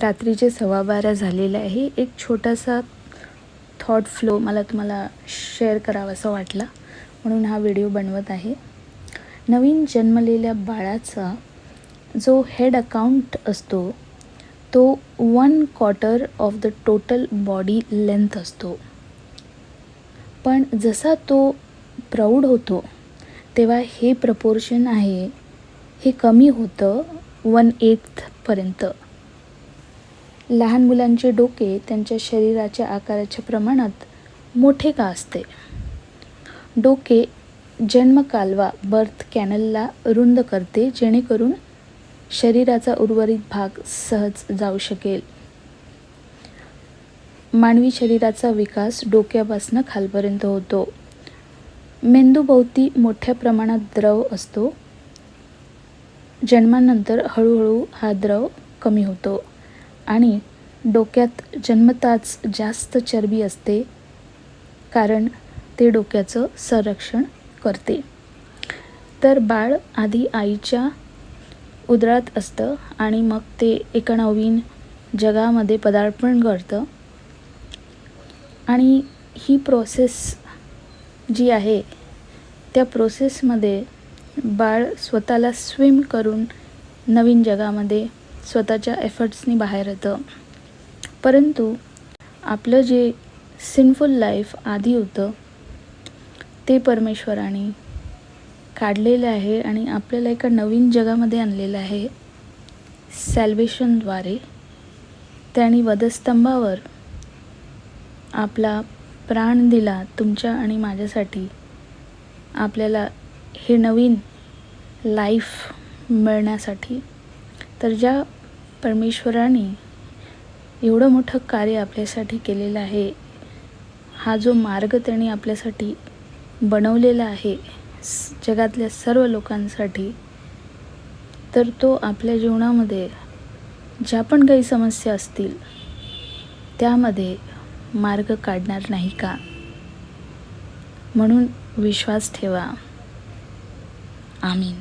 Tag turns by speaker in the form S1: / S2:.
S1: रात्रीचे सव्वा बारा झालेले आहे. एक छोटासा थॉट फ्लो मला तुम्हाला शेअर करावासा वाटला म्हणून हा व्हिडिओ बनवत आहे. नवीन जन्मलेल्या बाळाचा जो हेड अकाउंट असतो तो one quarter of the total body length असतो. पण जसा तो प्रौढ होतो तेव्हा हे प्रपोर्शन आहे हे कमी होतं वन एथपर्यंत लहान मुलांचे डोके त्यांच्या शरीराच्या आकाराच्या प्रमाणात मोठे का असते? डोके जन्मकालवा बर्थ कॅनलला रुंद करते जेणेकरून शरीराचा उर्वरित भाग सहज जाऊ शकेल. मानवी शरीराचा विकास डोक्यापासून खालपर्यंत होतो. मेंदूभोवती मोठ्या प्रमाणात द्रव असतो. जन्मानंतर हळूहळू हा द्रव कमी होतो. आणि डोक्यात जन्मताच जास्त चरबी असते कारण ते डोक्याचं संरक्षण करते. तर बाळ आधी आईच्या उदरात असतं आणि मग ते एका नवीन जगामध्ये पदार्पण करतं. आणि ही प्रोसेस जी आहे त्या प्रोसेसमध्ये बाळ स्वतःला स्विम करून नवीन जगामध्ये स्वतःच्या एफर्ट्सनी बाहेर येतं. परंतु आपलं जे सिनफुल लाईफ आधी होतं ते परमेश्वराने काढलेलं आहे आणि आपल्याला एका नवीन जगामध्ये आणलेलं आहे. सॅल्वेशनद्वारे त्याने वधस्तंभावर आपला प्राण दिला तुमच्या आणि माझ्यासाठी. आपल्याला हे नवीन लाईफ मिळण्यासाठी. तर ज्या परमेश्वराने एवढं मोठं कार्य आपल्यासाठी केलेलं आहे. हा जो मार्ग त्याने आपल्यासाठी बनवलेला आहे जगातल्या सर्व लोकांसाठी तर तो आपल्या जीवनामध्ये ज्या पण काही समस्या असतील त्यामध्ये मार्ग काढणार नाही का? म्हणून विश्वास ठेवा. आमीन.